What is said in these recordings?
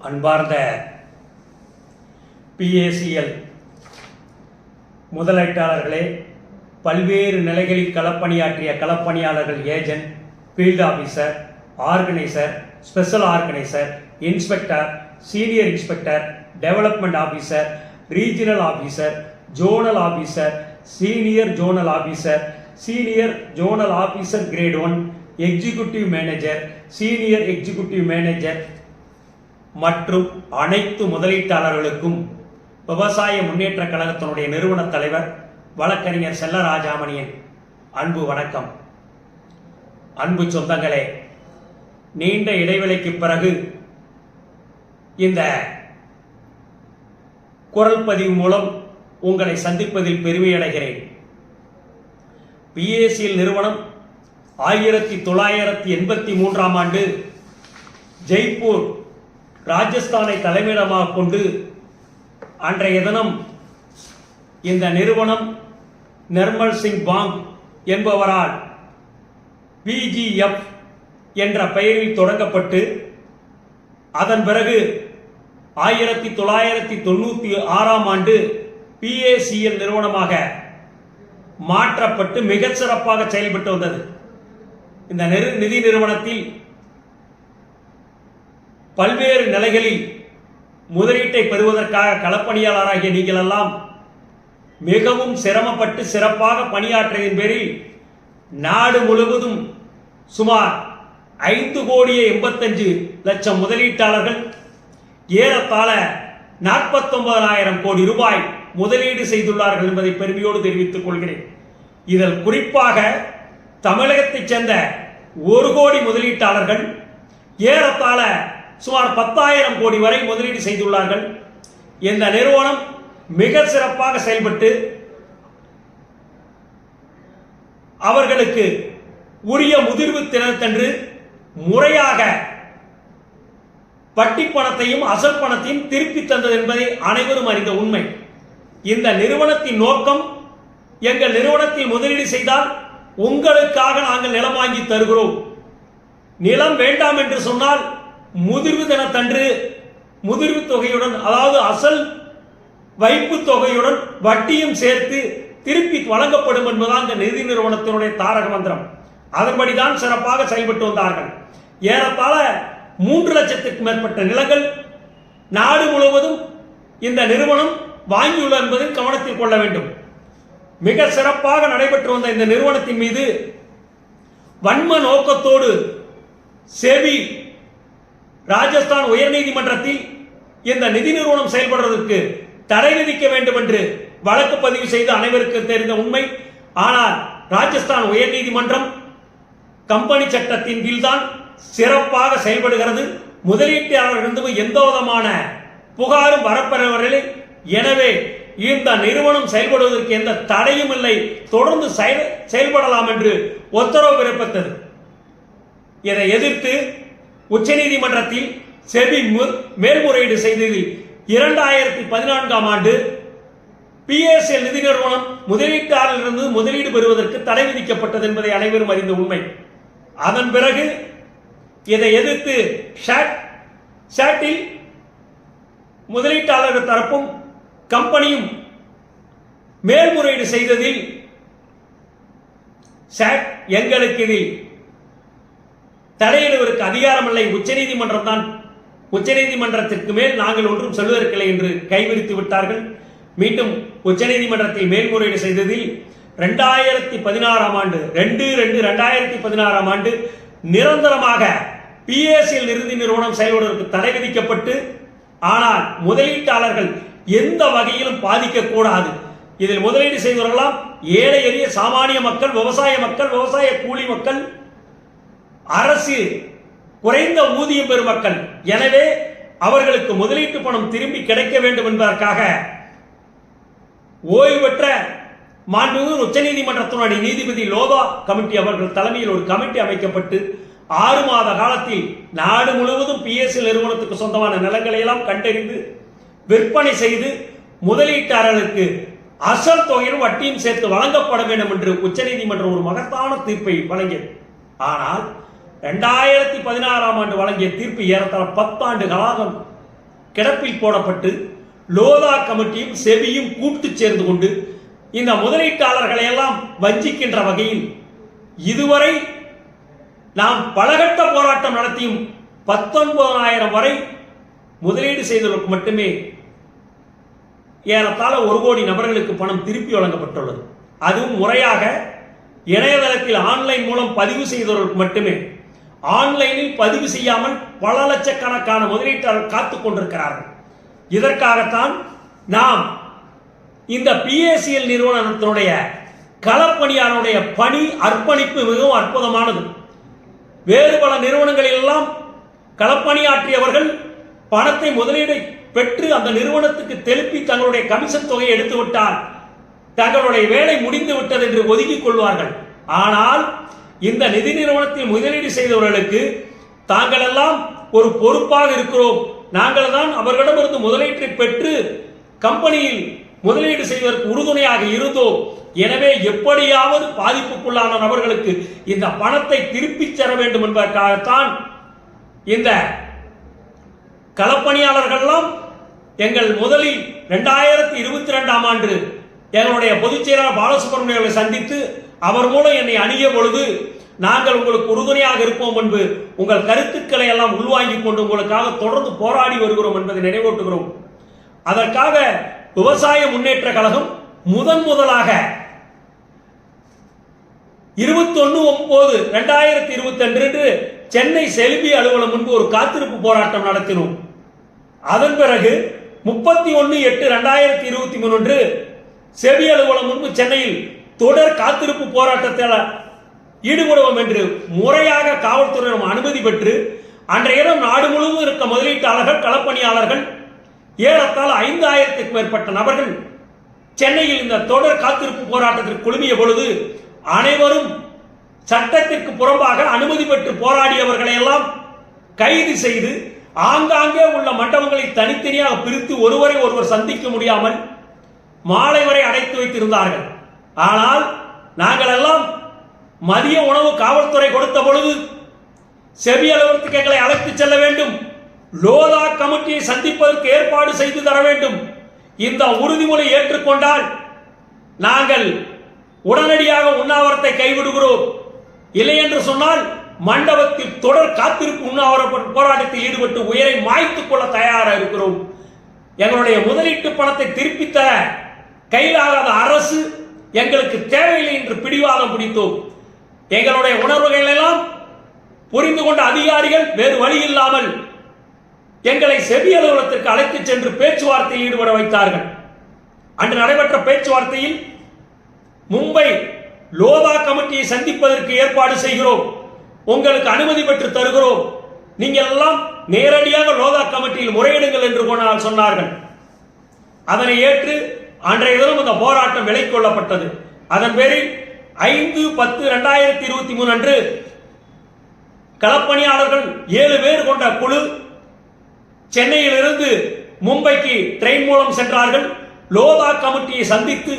அன்பார்ந்த பிஏசிஎல் முதலீட்டாளர்களே பல்வேறு நிலைகளில் களப்பணியாற்றிய களப்பணியாளர்கள் agent field officer organiser special organiser inspector senior inspector development officer regional officer zonal officer senior zonal officer senior zonal officer grade one executive manager senior executive manager மற்றும் அனைத்து முதலீட்டாளர்களுக்கும் விவசாய முன்னேற்ற கழகத்தினுடைய நிறுவன தலைவர் வழக்கறிஞர் செல்லராஜாமணியின் அன்பு வணக்கம். அன்பு சொந்தங்களே நீண்ட இடைவெளிக்கு பிறகு இந்த குரல் பதிவு மூலம் உங்களை சந்திப்பதில் பெருமையடைகிறேன். பிஎஸ்சியில் பிஏசிஎல் நிறுவனம் ஆயிரத்தி தொள்ளாயிரத்தி எண்பத்தி மூன்றாம் ஆண்டு ஜெய்ப்பூர் ராஜஸ்தானை தலைமையிடமாக கொண்டு அன்றைய தினம் இந்த நிறுவனம் நிர்மல் சிங் பாங் என்பவரால் பிஜிஎஃப் என்ற பெயரில் தொடங்கப்பட்டு அதன் பிறகு ஆயிரத்தி தொள்ளாயிரத்தி தொண்ணூற்றி ஆறாம் ஆண்டு பிஏசிஎல் நிறுவனமாக மாற்றப்பட்டு மிகச்சிறப்பாக செயல்பட்டு வந்தது. இந்த நிதி நிறுவனத்தில் பல்வேறு நிலைகளில் முதலீட்டை பெறுவதற்காக களப்பணியாளராகிய நீங்கள் எல்லாம் மிகவும் சிரமப்பட்டு சிறப்பாக பணியாற்றியதன் பேரில் நாடு முழுவதும் சுமார் ஐந்து கோடியே எண்பத்தஞ்சு லட்சம் முதலீட்டாளர்கள் ஏறத்தாழ நாற்பத்தொன்பதாயிரம் கோடி ரூபாய் முதலீடு செய்துள்ளார்கள் என்பதை பெருமையோடு தெரிவித்துக் கொள்கிறேன். இதில் குறிப்பாக தமிழகத்தைச் சேர்ந்த ஒரு கோடி முதலீட்டாளர்கள் ஏறத்தாழ சுமார் பத்தாயிரம் கோடி வரை முதலீடு செய்துள்ளார்கள். இந்த நிறுவனம் மிக சிறப்பாக செயல்பட்டு அவர்களுக்கு உரிய முதிர்வு தினத்தன்று முறையாக வட்டி பணத்தையும் அசல் பணத்தையும் திருப்பி தந்தது என்பதை அனைவரும் அறிந்த உண்மை. இந்த நிறுவனத்தின் நோக்கம் எங்கள் நிறுவனத்தில் முதலீடு செய்தால் உங்களுக்காக நாங்கள் நிலம் வாங்கி தருகிறோம். நிலம் வேண்டாம் என்று சொன்னால் முதிர்வு தினத்தன்று முதிர்வு தொகையுடன் அதாவது அசல் வைப்பு தொகையுடன் வட்டியும் சேர்த்து திருப்பி வழங்கப்படும் என்பதுதான் இந்த நிதி நிறுவனத்தினுடைய தாரக மந்திரம். அதன்படிதான் சிறப்பாக செயல்பட்டு வந்தார்கள். ஏறத்தாழ மூன்று லட்சத்திற்கு மேற்பட்ட நிலங்கள் நாடு முழுவதும் இந்த நிறுவனம் வாங்கியுள்ள என்பதை கவனத்தில் கொள்ள வேண்டும். மிக சிறப்பாக நடைபெற்று வந்த இந்த நிறுவனத்தின் மீது வன்ம நோக்கத்தோடு செவி ராஜஸ்தான் உயர்நீதிமன்றத்தில் இந்த நிதி நிறுவனம் செயல்படுவதற்கு தடை விதிக்க வேண்டும் என்று வழக்கு பதிவு செய்து அனைவருக்கு தெரிந்த உண்மை. ஆனால் ராஜஸ்தான் உயர்நீதிமன்றம் கம்பெனி சட்டத்தின் கீழ்தான் சிறப்பாக செயல்படுகிறது. முதலீட்டாளர்களிருந்து எந்த விதமான புகாரும் வரப்பெறவர்களே எனவே இந்த நிறுவனம் செயல்படுவதற்கு எந்த தடையும் இல்லை. தொடர்ந்து செயல்- செயல்படலாம் என்று உத்தரவு பிறப்பித்தது. இதை எதிர்த்து உச்சநீதிமன்றத்தில் செபி மு- மேல்முறையீடு செய்ததில் இரண்டாயிரத்தி பதினான்காம் ஆண்டு பிஎஸ்எல் நிதி நிறுவனம் முதலீட்டாளரிலிருந்து முதலீடு பெறுவதற்கு தடை விதிக்கப்பட்டது என்பதை அனைவரும் அறிந்த உண்மை. அதன் பிறகு இதை எதிர்த்து ஷாட் ஷாட்டில் முதலீட்டாளர்கள் தரப்பும் கம்பெனியும் மேல்முறையீடு செய்ததில் ஷாட் எங்களுக்கு இதில் தடையிடுவதற்கு அதிகாரமில்லை. உச்சநீதிமன்றம் தான் உச்சநீதிமன்றத்திற்கு மேல் நாங்கள் ஒன்றும் சொல்வதற்கில்லை என்று கைவிரித்து விட்டார்கள். மீண்டும் உச்சநீதிமன்றத்தில் மேல்முறையீடு செய்ததில் ரெண்டாயிரத்தி பதினாறாம் ஆண்டு ரெண்டு ரெண்டு ரெண்டாயிரத்தி பதினாறாம் ஆண்டு நிரந்தரமாக பிஎஸ்எல் நிறுதி நிறுவனம் செயல்படுவதற்கு தடை விதிக்கப்பட்டு ஆனால் முதலீட்டாளர்கள் எந்த வகையிலும் பாதிக்கக்கூடாது இதில் முதலீடு செய்தவர்களாம் ஏழை எளிய சாமானிய மக்கள் விவசாய மக்கள் விவசாய கூலி மக்கள் அரசு குறைந்த ஊதியம் பெறும் மக்கள் எனவே அவர்களுக்கு முதலீட்டு பணம் திரும்பி கிடைக்க வேண்டும் என்பதற்காக ஓய்வு பெற்ற மாண்புமிகு உச்சநீதிமன்றத்தினுடைய நீதிபதி லோதா கமிட்டி அவர்கள் தலைமையில் ஒரு கமிட்டி அமைக்கப்பட்டு ஆறு மாத காலத்தில் நாடு முழுவதும் பிஎஸ்சி நிறுவனத்துக்கு சொந்தமான நிலங்களை எல்லாம் கண்டறிந்து விற்பனை செய்து முதலீட்டாளர்களுக்கு அசல் தொகையும் வட்டியும் சேர்த்து வழங்கப்பட வேண்டும் என்று உச்சநீதிமன்றம் ஒரு மகத்தான தீர்ப்பை வழங்கியது. ஆனால் ரெண்டாயிரத்தி பதினாறாம் ஆண்டு வழங்கிய தீர்ப்பு ஏறத்தாழ பத்தாண்டு காலம் கிடப்பில் போடப்பட்டு லோதா கமிட்டியும் செபியும் கூட்டு சேர்ந்து கொண்டு இந்த முதலீட்டாளர்களை எல்லாம் வஞ்சிக்கின்ற வகையில் இதுவரை நாம் பலகட்ட போராட்டம் நடத்தியும் பத்தொன்பதாயிரம் வரை முதலீடு செய்தவர்களுக்கு மட்டுமே ஏறத்தாழ ஒரு கோடி நபர்களுக்கு பணம் திருப்பி வழங்கப்பட்டுள்ளது. அதுவும் முறையாக இணையதளத்தில் ஆன்லைன் மூலம் பதிவு செய்தவர்களுக்கு மட்டுமே. ஆன்லைனில் பதிவு செய்யாமல் பல லட்சக்கணக்கான முதலீட்டாளர் காத்து கொண்டிருக்கிறார்கள். இதற்காகத்தான் நாம் இந்த பிஏசிஎல் நிறுவனத்தினுடைய களப்பணியாளருடைய பணி அர்ப்பணிப்பு மிகவும் அற்புதமானது. வேறு பல நிறுவனங்களில் எல்லாம் களப்பணியாற்றியவர்கள் பணத்தை முதலீடு பெற்று அந்த நிறுவனத்துக்கு தெலுப்பி தங்களுடைய கமிஷன் தொகையை எடுத்துவிட்டால் தங்களுடைய வேலை முடிந்து விட்டது என்று ஒதுக்கிக் கொள்வார்கள். ஆனால் இந்த நிதி நிறுவனத்தில் முதலீடு செய்தவர்களுக்கு தாங்கள் எல்லாம் ஒரு பொறுப்பாக இருக்கிறோம். நாங்கள் தான் அவர்களிடமிருந்து முதலீட்டை பெற்று கம்பெனியில் முதலீடு செய்வதற்கு உறுதுணையாக இருந்தோம். எனவே எப்படியாவது பாதிப்புக்குள்ளான நபர்களுக்கு இந்த பணத்தை திருப்பிச் தர வேண்டும் என்பதற்காகத்தான் இந்த களப்பணியாளர்கள்லாம் எங்கள் முதலில் ரெண்டாயிரத்தி இருபத்தி ரெண்டாம் ஆண்டு எங்களுடைய பொதுச் செயலாளர் பாலசுப்ரமணியர்களை சந்தித்து அவர் மூலம் என்னை அணுகிய பொழுது நாங்கள் உங்களுக்கு உறுதுணையாக இருப்போம் என்று உங்கள் கருத்துக்களை எல்லாம் உள்வாங்கிக் கொண்டு உங்களுக்காக தொடர்ந்து போராடி வருகிறோம் என்பதை நினைவூட்டுகிறோம். அதற்காக விவசாய முன்னேற்ற கழகம் முதன் முதலாக இருபத்தொன்னு ஒன்பது ரெண்டாயிரத்தி இருபத்தி அன்று சென்னை செல்வி அலுவலகம் முன்பு ஒரு காத்திருப்பு போராட்டம் நடத்தினோம். அதன் பிறகு முப்பத்தி ஒன்று எட்டு ரெண்டாயிரத்தி இருபத்தி மூணு அன்று செவி அலுவலகம் முன்பு சென்னையில் தொடர் காத்திருப்பு போராட்டத்தில் ஈடுபடுவோம் என்று முறையாக காவல்துறையிடம் அனுமதி பெற்று அன்றைய தினம் நாடு முழுவதும் இருக்க முதலீட்டாளர்கள் களப்பணியாளர்கள் ஏறத்தாழ ஐந்தாயிரத்துக்கு மேற்பட்ட நபர்கள் சென்னையில் இந்த தொடர் காத்திருப்பு போராட்டத்திற்கு குழுமிய பொழுது அனைவரும் சட்டத்திற்கு புறம்பாக அனுமதி பெற்று போராடியவர்களை எல்லாம் கைது செய்து ஆங்காங்கே உள்ள மண்டபங்களை தனித்தனியாக பிரித்து ஒருவரை ஒருவர் சந்திக்க முடியாமல் மாலை வரை அடைத்து வைத்திருந்தார்கள். ஆனால் நாங்கள் எல்லாம் மதிய உணவு காவல்துறை கொடுத்த பொழுது செவி அலுவலகத்துக்கு எங்களை அழைத்து செல்ல வேண்டும். லோதா கமிட்டியை சந்திப்பதற்கு ஏற்பாடு செய்து தர வேண்டும். இந்த உறுதிமொழி ஏற்றுக்கொண்டால் நாங்கள் உடனடியாக உண்ணாவிரத்தை கைவிடுகிறோம். இல்லை என்று சொன்னால் மண்டபத்தில் தொடர் காத்திருப்பு உண்ணாவிர போராட்டத்தில் ஈடுபட்டு உயிரை மாய்த்துக் கொள்ள தயாராக இருக்கிறோம். எங்களுடைய முதலீட்டு பணத்தை திருப்பித் தர கையிலாகாத அரசு எங்களுக்கு தேவையில்லை என்று பிடிவாதம் பிடித்தோம். எங்களுடைய உணர்வுகள் எல்லாம் புரிந்து கொண்ட அதிகாரிகள் வேறு வழி இல்லாமல் எங்களை செவி அலுவலகத்திற்கு அழைத்துச் சென்று பேச்சுவார்த்தையில் ஈடுபட வைத்தார்கள். அன்று நடைபெற்ற பேச்சுவார்த்தையில் மும்பை லோதா கமிட்டியை சந்திப்பதற்கு ஏற்பாடு செய்கிறோம். உங்களுக்கு அனுமதி பெற்று தருகிறோம். நீங்கள் எல்லாம் நேரடியாக லோதா கமிட்டியில் முறையிடுங்கள் என்று சொன்னார்கள். அதனை ஏற்று அன்றைய தினம் இந்த போராட்டம் விலை கொள்ளப்பட்டது. அதன் பேரில் ஐந்து பத்து ரெண்டாயிரத்தி இருபத்தி மூணு அன்று களப்பணியாளர்கள் ஏழு பேர் கொண்ட குழு சென்னையிலிருந்து மும்பைக்கு ட்ரெயின் மூலம் சென்றார்கள். லோதா கமிட்டியை சந்தித்து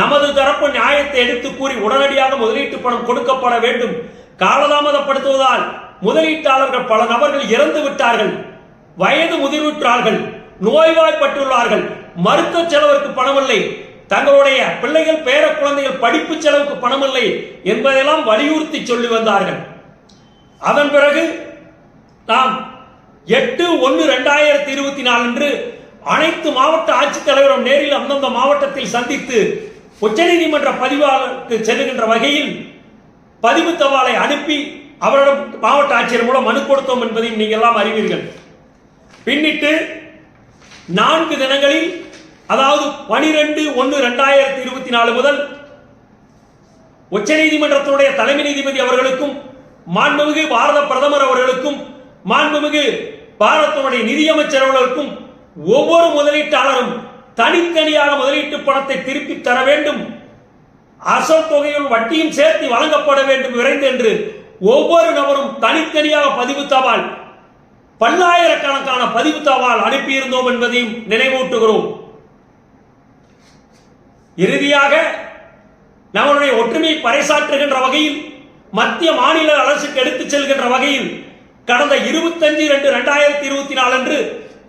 நமது தரப்பு நியாயத்தை எடுத்து கூறி உடனடியாக முதலீட்டு பணம் கொடுக்கப்பட வேண்டும். காலதாமதப்படுத்துவதால் முதலீட்டாளர்கள் பல நபர்கள் இறந்து விட்டார்கள் வயது முதிர்வுற்றார்கள். நோய்வாய்ப்பட்டுள்ளார்கள். மருத்துவ செலவிற்கு பணமில்லை. தங்களுடைய பிள்ளைகள் பேர குழந்தைகள் படிப்பு செலவுக்கு பணமில்லை என்பதையெல்லாம் வலியுறுத்தி சொல்லி வந்தார்கள். அதன் பிறகு நாம் எட்டு ஒன்று ரெண்டாயிரத்தி இருபத்தி நாலு அன்று அனைத்து மாவட்ட ஆட்சித்தலைவரும் நேரில் அந்தந்த மாவட்டத்தில் சந்தித்து உச்சநீதிமன்ற பதிவாளருக்கு செல்லுகின்ற வகையில் பதிவு தபாலை அனுப்பி அவரிடம் மாவட்ட ஆட்சியர் மூலம் மனு கொடுத்தோம் என்பதையும் நீங்கள் எல்லாம் அறிவீர்கள். பின்னிட்டு நான்கு தினங்களில் அதாவது பனிரெண்டு ஒன்று ரெண்டாயிரத்தி இருபத்தி நாலு முதல் உச்சநீதிமன்றத்தினுடைய தலைமை நீதிபதி அவர்களுக்கும் மாண்புமிகு பாரத பிரதமர் அவர்களுக்கும் மாண்புமிகு பாரதத்தினுடைய நிதியமைச்சர் அவர்களுக்கும் ஒவ்வொரு முதலீட்டாளரும் தனித்தனியாக முதலீட்டு பணத்தை திருப்பி தர வேண்டும். அசல் தொகையும் வட்டியும் சேர்த்து வழங்கப்பட வேண்டும் விரைந்து என்று ஒவ்வொரு நபரும் தனித்தனியாக பதிவு தபால் பல்லாயிரக்கணக்கான பதிவு தவால் அனுப்பியிருந்தோம் என்பதையும் நினைவூட்டுகிறோம். இறுதியாக நம்மளுடைய ஒற்றுமையை பறைசாற்றுகின்ற வகையில் மத்திய மாநில அரசுக்கு எடுத்துச் செல்கின்ற வகையில் கடந்த இருபத்தஞ்சு ரெண்டு ரெண்டாயிரத்தி இருபத்தி நாலு அன்று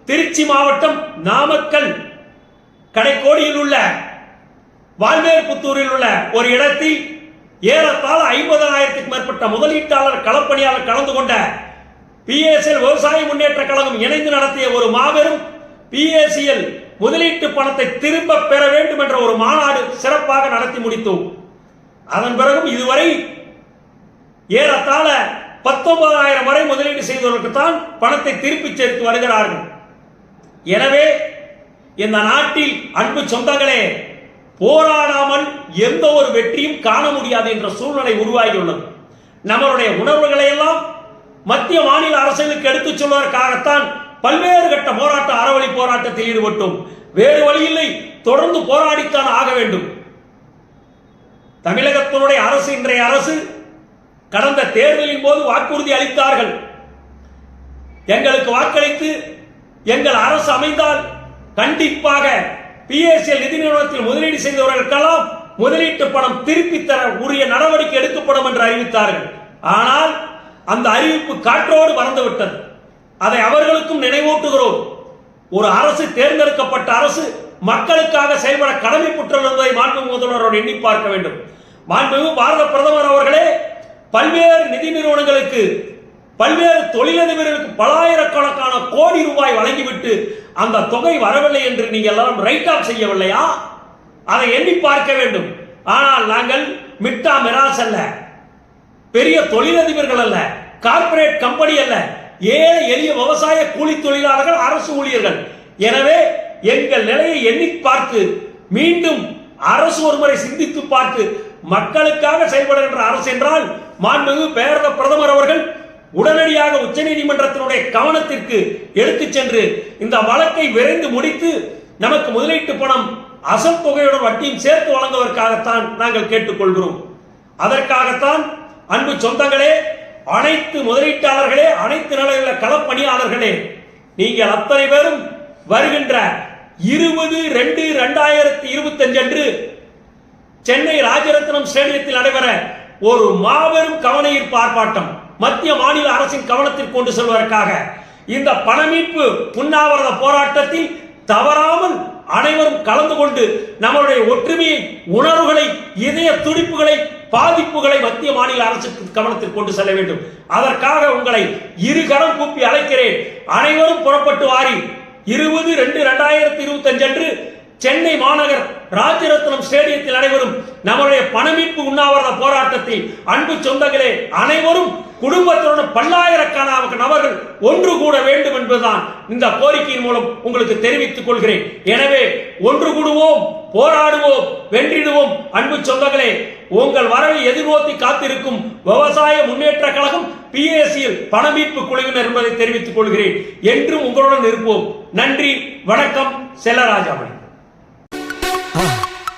திருச்சி மாவட்டம் நாமக்கல் கடைக்கோடியில் உள்ள வால்வேர்புத்தூரில் உள்ள ஒரு இடத்தில் ஏறத்தாழ ஐம்பதாயிரத்துக்கு மேற்பட்ட முதலீட்டாளர் களப்பணியாளர் கலந்து கொண்ட பிஎஸ்எல் விவசாய முன்னேற்ற கழகம் இணைந்து நடத்திய ஒரு மாபெரும் பிஎஸ்சிஎல் முதலீட்டு பணத்தை திரும்ப பெற வேண்டும் என்ற ஒரு மாநாடு சிறப்பாக நடத்தி முடித்தோம். அதன் பிறகும் இதுவரை ஏறத்தாழ பத்தொன்பதாயிரம் வரை முதலீடு செய்தவர்களுக்கு தான் பணத்தை திருப்பி சேர்த்து வருகிறார்கள். எனவே இந்த நாட்டில் அன்பு சொந்தங்களே போராடாமல் எந்த ஒரு வெற்றியும் காண முடியாது என்ற சூழ்நிலை உருவாகியுள்ளது. நம்மளுடைய உணர்வுகளை எல்லாம் மத்திய மாநில அரசுகளுக்கு எடுத்துச் சொல்வதற்காகத்தான் பல்வேறு கட்ட போராட்ட அறவழி போராட்டத்தில் ஈடுபட்டோம். வேறு வழியில்லை தொடர்ந்து போராடித்தான் ஆக வேண்டும். தமிழகத்தினுடைய அரசு இன்றைய அரசு கடந்த தேர்தலின் போது வாக்குறுதி அளித்தார்கள். எங்களுக்கு வாக்களித்து எங்கள் அரசு அமைந்தால் கண்டிப்பாக பிஎஸ்எல் நிதி நிறுவனத்தில் முதலீடு செய்தவர்களுக்கெல்லாம் முதலீட்டு பணம் திருப்பி தர உரிய நடவடிக்கை எடுக்கப்படும் என்று அறிவித்தார்கள். ஆனால் அந்த அறிவிப்பு காற்றோடு மறந்துவிட்டது அதை அவர்களுக்கும் நினைவூட்டுகிறோம். ஒரு அரசு தேர்ந்தெடுக்கப்பட்ட அரசு மக்களுக்காக செயல்பட கடமைப்பட்டுள்ளதை மாண்புமிகு முதல்வரோடு எண்ணி பார்க்க வேண்டும். மாண்புமிகு பாரத பிரதமர் அவர்களே பல்வேறு நிதி நிறுவனங்களுக்கு பல்வேறு தொழிலதிபர்களுக்கு பலாயிரக்கணக்கான கோடி ரூபாய் வழங்கிவிட்டு அந்த தொகை வரவில்லை என்று நீங்கள் எல்லாரும் ரைட் ஆஃப் செய்யவில்லையா? அதை எண்ணி பார்க்க வேண்டும். ஆனால் நாங்கள் மிட்டா மிராஸ் அல்ல. பெரிய தொழிலதிபர்கள் அல்ல கார்ப்பரேட் கம்பெனி அல்ல ஏழை எளிய விவசாய கூலி தொழிலாளர்கள் அரசு ஊழியர்கள். எனவே எங்கள் நிலையை எண்ணி பார்த்து மீண்டும் அரசு ஒருமுறை சிந்தித்து பார்த்து மக்களுக்காக செயல்படுகின்ற அரசு என்றால் மாண்புமிகு பேரத பிரதமர் அவர்கள் உடனடியாக உச்சநீதிமன்றத்தினுடைய கவனத்திற்கு எடுத்துச் சென்று இந்த வழக்கை விரைந்து முடித்து நமக்கு முதலீட்டு பணம் அசல் தொகையுடன் வட்டியும் சேர்த்து வழங்குவதற்காகத்தான் நாங்கள் கேட்டுக்கொள்கிறோம். அதற்காகத்தான் அன்பு சொந்தங்களே அனைத்து முதலீட்டாளர்களே அனைத்து நிலையிலுள்ள களப்பணியாளர்களே நீங்கள் அத்தனை பேரும் வருகின்ற இருபது ரெண்டு ரெண்டாயிரத்தி இருபத்தஞ்சு அன்று சென்னை ராஜரத்னம் ஸ்டேடியத்தில் நடைபெற ஒரு மாபெரும் கவன ஈர்ப்பு ஆர்ப்பாட்டம் மத்திய மாநில அரசின் கவனத்திற்கு கொண்டு செல்வதற்காக. இந்த பணமீட்பு உண்ணாவிரத போராட்டத்தில் தவறாமல் அனைவரும் கலந்து கொண்டு நம்மளுடைய ஒற்றுமையை உணர்வுகளை இதய துடிப்புகளை பாதிப்புகளை மத்திய மாநில அரசுக்கு கவனத்தில் கொண்டு செல்ல வேண்டும். அதற்காக உங்களை இரு கரம் கூப்பி அழைக்கிறேன். அனைவரும் புறப்பட்டு வாரி. இருபது ரெண்டு ரெண்டாயிரத்தி இருபத்தி அஞ்சு அன்று சென்னை மாநகர் ராஜரத்னம் ஸ்டேடியத்தில் நடைபெறும் நம்முடைய பணமீட்பு உண்ணாவிரத போராட்டத்தில் அன்பு சொந்தங்களே அனைவரும் குடும்பத்துடன் பல்லாயிரக்கணக்கான நபர்கள் ஒன்று கூட வேண்டும் என்பதுதான் இந்த கோரிக்கையின் மூலம் உங்களுக்கு தெரிவித்துக் கொள்கிறேன். எனவே ஒன்று கூடுவோம் போராடுவோம் வென்றிடுவோம். அன்பு சொந்தங்களே உங்கள் வரவை எதிர்நோக்கி காத்திருக்கும் விவசாய முன்னேற்ற கழகம் பிஏசியில் பணமீட்பு குழுவினர் என்பதை தெரிவித்துக் கொள்கிறேன். என்றும் உங்களுடன் இருப்போம். நன்றி வணக்கம் செல்லராஜாமணி.